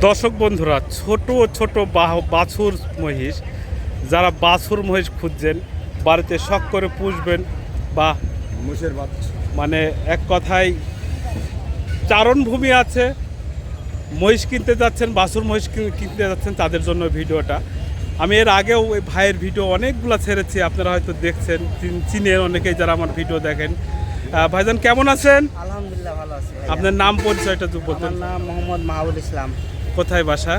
দর্শক বন্ধুরা ছোট ছোট বাহ- বাছুর মহিষ যারা বাছুর মহিষ খুঁজছেন বাড়িতে শখ করে পুষবেন বা বাচ্চা। মানে এক কথায় চারণভূমি আছে মহিষ কিনতে যাচ্ছেন বাছুর মহিষ কি- কিনতে যাচ্ছেন তাদের জন্য ভিডিওটা। আমি এর আগেও ওই ভাইয়ের ভিডিও অনেকগুলো ছেড়েছি আপনারা হয়তো দেখছেন চিন- চিনেন অনেকেই যারা আমার ভিডিও দেখেন। ভাইজান কেমন আছেন? আলহামদুলিল্লাহ ভালো আছি আপনার নাম পরিচয়টা একটু বলতেন। নাম মোহাম্মদ মাহবুল ইসলাম। কোথায় বাসা?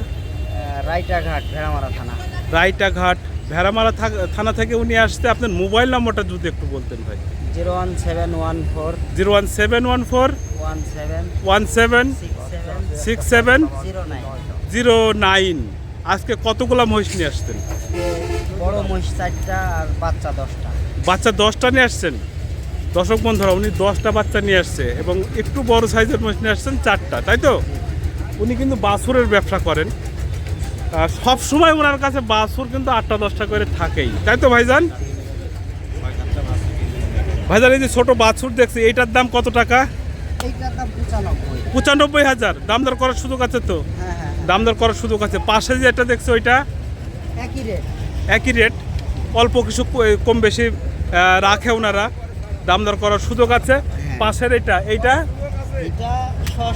রাইটাঘাট ভেড়ামারা থানা। রায়টাঘাট ভেড়ামারা থানা থেকে উনি আসতে আপনার মোবাইল নম্বরটা যদি একটু বলতেন ভাই। Zero one seven one four zero one seven one four one seven one seven six seven zero nine. Zero nine. আজকে কতগুলো মহিষ নিয়ে আসতেন বড় মহিষ চারটা আর বাচ্চা দশটা। বাচ্চা দশটা নিয়ে আসছেন? দর্শক বন্ধুরা উনি দশটা বাচ্চা নিয়ে আসছে এবং একটু বড় সাইজের মহিষ নিয়ে আসছেন চারটা তাই তো? উনি কিন্তু বাছুরের ব্যবসা করেন। সব সময় ওনার কাছে বাছুর কিন্তু আটটা দশটা করে থাকেই। তাই তো ভাইজান? ভাইজান এই যে ছোট বাছুর দেখছি এইটার দাম কত টাকা? পঁচানব্বই। হাজার। দাম দর করার সুযোগ আছে তো? হ্যাঁ হ্যাঁ দাম দর করার সুযোগ আছে। পাশে যেটা দেখছ ওইটা? একই রেট অল্প কিছু কম বেশি রাখে ওনারা। দাম দর করার সুযোগ আছে। পাশের এইটা? এইটা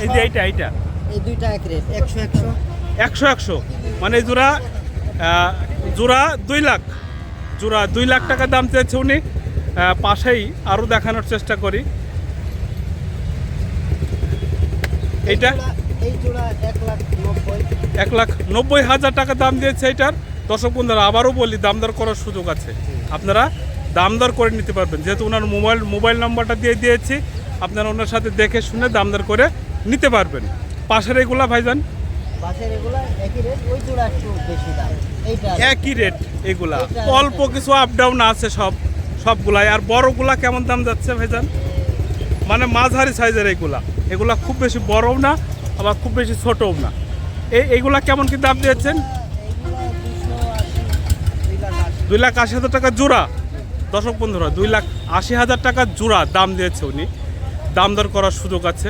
এই যে এইটা এইটা। এই দুইটা এক রেট একশো একশো। একশো একশো। মানে জোড়া জোড়া দুই লাখ। জোড়া দুই লাখ টাকা দাম চেয়েছে উনি। পাশেই আরও দেখানোর চেষ্টা করি। এইটা? এক লাখ নব্বই। হাজার টাকা দাম দিয়েছে এটার দর্শক বন্ধুরা আবারও বলি দাম দর করার সুযোগ আছে। আপনারা দাম দর করে নিতে পারবেন। যেহেতু ওনার মোবাইল মোবাইল নাম্বারটা দিয়ে দিয়েছি আপনারা ওনার সাথে দেখে শুনে দাম দর করে নিতে পারবেন। পাশের এগুলা ভাইজান? এগুলা একই রেট ওই জোড়া একটু বেশি দাম। এইটা একই রেট এগুলা। অল্প কিছু আপ ডাউন আছে সব সবগুলাই। আর বড়গুলা কেমন দাম যাচ্ছে ভাইজান? মানে মাঝারি সাইজের এগুলা। এগুলা খুব বেশি বড়ও না আবার খুব বেশি ছোটও না। এই এইগুলা কেমন কি দাম দিয়েছেন? দুই লাখ আশি দুই লাখ আশি হাজার টাকা জোড়া। দর্শক বন্ধুরা দুই লাখ আশি হাজার টাকা জোড়া দাম দিয়েছে উনি। দাম দর করার সুযোগ আছে।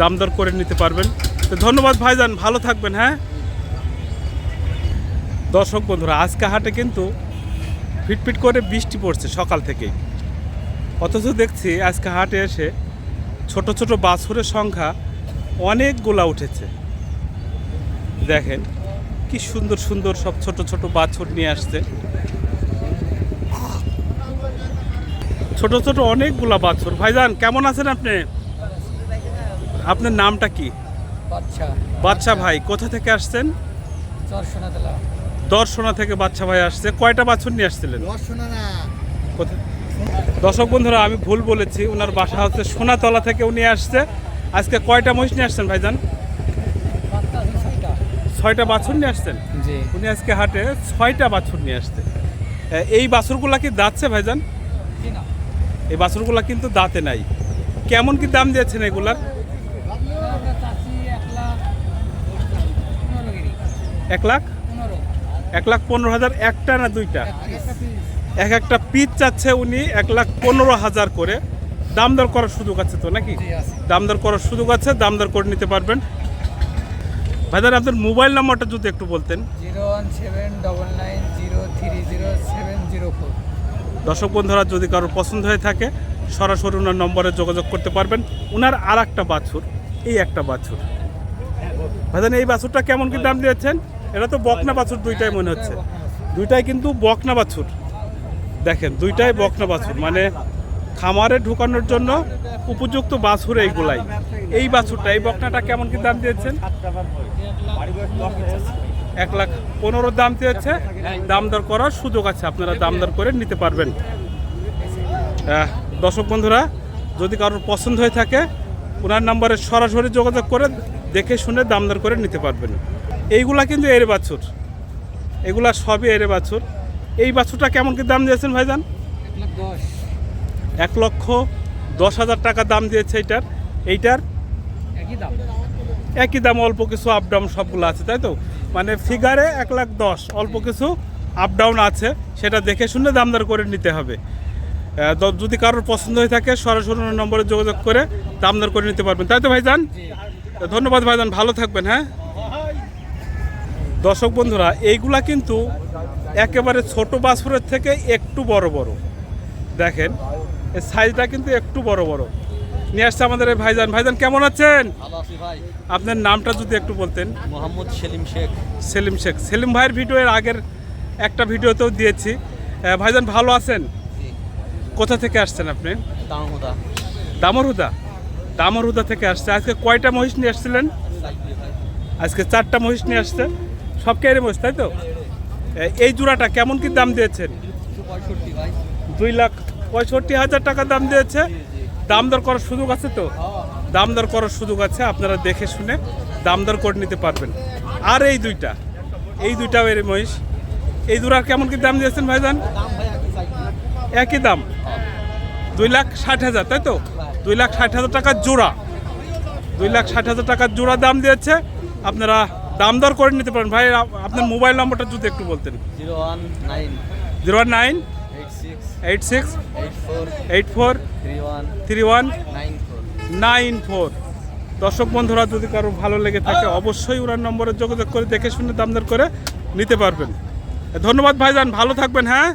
দাম দর করে নিতে পারবেন। তো ধন্যবাদ ভাইজান, ভালো থাকবেন হ্যাঁ? দর্শক বন্ধুরা, আজকে হাটে কিন্তু ফিটফিট করে বৃষ্টি পড়ছে সকাল থেকেই অথচ দেখছি আজকে হাটে এসে ছোট ছোট বাছুরের সংখ্যা অনেকগুলা উঠেছে। দেখেন, কি সুন্দর সুন্দর সব ছোট ছোট বাছুর নিয়ে আসছে। ছোট ছোট অনেকগুলা বাছুর। ভাইজান, কেমন আছেন আপনি? আপনার নামটা কি? বাচ্চা। ভাই কোথা থেকে আসছেন? দর্শনা থেকে বাচ্চা ভাই আসছে। কয়টা বাছুর নিয়ে আসছিলেন? দর্শনা না। কোথা- দর্শক বন্ধুরা আমি ভুল বলেছি ওনার বাসা হচ্ছে সোনাতলা থেকে উনি আসছে। আজকে কয়টা মহিষ নিয়ে আসছেন ভাইজান? ছয়টা। বাছুর নিয়ে আসছেন? জি। উনি আজকে হাটে ছয়টা বাছুর নিয়ে আসছে। এই বাছুরগুলা কি দাঁতছে ভাইজান? এই বাছুরগুলা কিন্তু দাঁতে নাই। কেমন কি দাম দিয়েছেন এগুলার? এক লাখ? এক লাখ পনেরো হাজার একটা না দুইটা? এক একটা পিচ চাচ্ছে উনি এক লাখ পনেরো হাজার করে। দাম দর করার সুযোগ আছে তো নাকি? দাম দর করার সুযোগ আছে দাম দর করে নিতে পারবেন। ভাইজান আপনার মোবাইল নাম্বারটা যদি একটু বলতেন। Zero one seven double nine zero three zero seven zero four. দর্শক বন্ধুরা যদি কারোর পছন্দ হয়ে থাকে সরাসরি ওনার নম্বরে যোগাযোগ করতে পারবেন। ওনার আর একটা বাছুর এই একটা বাছুর। ভাইজান এই বাছুরটা কেমন কি দাম দিয়েছেন? এটা তো বকনা বাছুর দুইটাই মনে হচ্ছে। দুইটাই কিন্তু বকনা বাছুর। দেখেন, দুইটাই বকনা বাছুর। মানে খামারে ঢুকানোর জন্য উপযুক্ত বাছুর এইগুলাই। এই বাছুরটা, এই বকনাটা কেমন কি দাম দিয়েছেন? এক লাখ পনেরো দাম চেয়েছে দাম দর করার সুযোগ আছে, আপনারা দাম দর করে নিতে পারবেন। দর্শক বন্ধুরা, যদি কারোর পছন্দ হয়ে থাকে, ওনার নাম্বারে সরাসরি যোগাযোগ করে দেখে শুনে দাম দর করে নিতে পারবেন। এইগুলা কিন্তু এরে বাছুর। এগুলা সবই এরে বাছুর। এই বাছুরটা কেমন কি দাম দিয়েছেন ভাইজান? এক লক্ষ দশ হাজার টাকা দাম দিয়েছে এইটার। এইটার একই দাম। একই দাম অল্প কিছু আপ ডাউন সবগুলো আছে তাই তো? মানে ফিগারে এক লাখ দশ অল্প কিছু আপ ডাউন আছে সেটা দেখে শুনে দামদার করে নিতে হবে। যদি কারোর পছন্দ হয়ে থাকে সরাসরি নম্বরে যোগাযোগ করে দামদার করে নিতে পারবেন। তাই তো ভাইজান? ধন্যবাদ ভাইজান ভালো থাকবেন হ্যাঁ? দর্শক বন্ধুরা এইগুলা কিন্তু একেবারে ছোট বাছুরের থেকে একটু বড় বড়। দেখেন এর সাইজটা কিন্তু একটু বড় বড়। নিয়ে আসছে আমাদের এই ভাইজান। ভাইজান কেমন আছেন? আপনার নামটা যদি একটু বলতেন। মোহাম্মদ সেলিম শেখ। সেলিম শেখ। সেলিম ভাইয়ের ভিডিও এর আগের একটা ভিডিওতেও দিয়েছি। ভাইজান ভালো আছেন? কোথা থেকে আসছেন আপনি? দামরহুদা। দামরহুদা থেকে আসছে। আজকে কয়টা মহিষ নিয়ে আসছিলেন? আজকে চারটা মহিষ নিয়ে আসছে। সব কেড়ে মহিষ, তাই তো? এই জোড়াটা কেমন কি দাম দিয়েছেন? দুই লাখ পঁয়ষট্টি হাজার টাকা দাম দিয়েছে। দাম দর করার সুযোগ আছে তো? দাম দর করার সুযোগ আছে, আপনারা দেখে শুনে দাম দর করে নিতে পারবেন। আর এই দুইটা, এই দুইটাও এর মহিষ। এই দুটার কেমন কি দাম দিয়েছেন ভাইজান? ভাই একই একই দাম। দুই লাখ ষাট হাজার, তাই তো? দুই লাখ ষাট হাজার টাকার জোড়া। দুই লাখ ষাট হাজার টাকার জোড়া দাম দিয়েছে। আপনারা দাম দর করে নিতে পারেন। ভাই আপনার মোবাইল নম্বরটা যদি একটু বলতেন। Zero one nine. Zero nine? Eight six. Eight four. Three one. Nine four. দর্শক বন্ধুরা যদি কারও ভালো লেগে থাকে অবশ্যই ওনার নম্বরে যোগাযোগ করে দেখে শুনে দাম দর করে নিতে পারবেন। ধন্যবাদ ভাইজান ভালো থাকবেন হ্যাঁ?